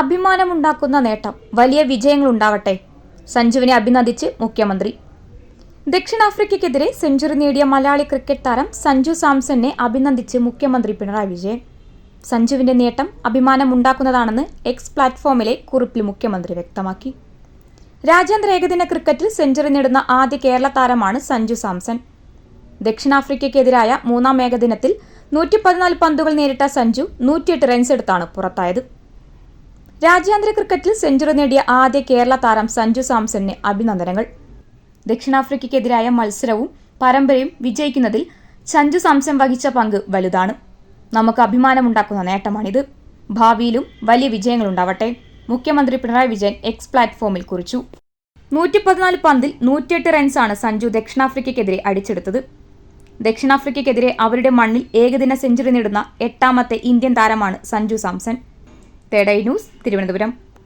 അഭിമാനമുണ്ടാക്കുന്ന നേട്ടം. വലിയ വിജയങ്ങൾ ഉണ്ടാവട്ടെ സഞ്ജുവിനെ അഭിനന്ദിച്ച് മുഖ്യമന്ത്രി. ദക്ഷിണാഫ്രിക്കയ്ക്കെതിരെ സെഞ്ചുറി നേടിയ മലയാളി ക്രിക്കറ്റ് താരം സഞ്ജു സാംസണിനെ അഭിനന്ദിച്ച് മുഖ്യമന്ത്രി പിണറായി വിജയൻ. സഞ്ജുവിന്റെ നേട്ടം അഭിമാനമുണ്ടാക്കുന്നതാണെന്ന് എക്സ് പ്ലാറ്റ്ഫോമിലെ കുറിപ്പിൽ മുഖ്യമന്ത്രി വ്യക്തമാക്കി. രാജ്യാന്തര ഏകദിന ക്രിക്കറ്റിൽ സെഞ്ചുറി നേടുന്ന ആദ്യ കേരള താരമാണ് സഞ്ജു സാംസൺ. ദക്ഷിണാഫ്രിക്കയ്ക്കെതിരായ മൂന്നാം ഏകദിനത്തിൽ നൂറ്റി പതിനാല് പന്തുകൾ നേരിട്ട സഞ്ജു നൂറ്റിയെട്ട് റൺസ് എടുത്താണ് പുറത്തായത്. രാജ്യാന്തര ക്രിക്കറ്റിൽ സെഞ്ചുറി നേടിയ ആദ്യ കേരള താരം സഞ്ജു സാംസണിന് അഭിനന്ദനങ്ങൾ. ദക്ഷിണാഫ്രിക്കയ്ക്കെതിരായ മത്സരവും പരമ്പരയും വിജയിക്കുന്നതിൽ സഞ്ജു സാംസൺ വഹിച്ച പങ്ക് വലുതാണ്. നമുക്ക് അഭിമാനമുണ്ടാക്കുന്ന നേട്ടമാണിത്. ഭാവിയിലും വലിയ വിജയങ്ങളുണ്ടാവട്ടെ. മുഖ്യമന്ത്രി പിണറായി വിജയൻ എക്സ് പ്ലാറ്റ്ഫോമിൽ കുറിച്ചു. നൂറ്റി പതിനാല് പന്തിൽ നൂറ്റിയെട്ട് റൺസാണ് സഞ്ജു ദക്ഷിണാഫ്രിക്കയ്ക്കെതിരെ അടിച്ചെടുത്തത്. ദക്ഷിണാഫ്രിക്കയ്ക്കെതിരെ അവരുടെ മണ്ണിൽ ഏകദിന സെഞ്ചുറി നേടുന്ന എട്ടാമത്തെ ഇന്ത്യൻ താരമാണ് സഞ്ജു സാംസൺ. തേടൈ ന്യൂസ് തിരുവനന്തപുരം.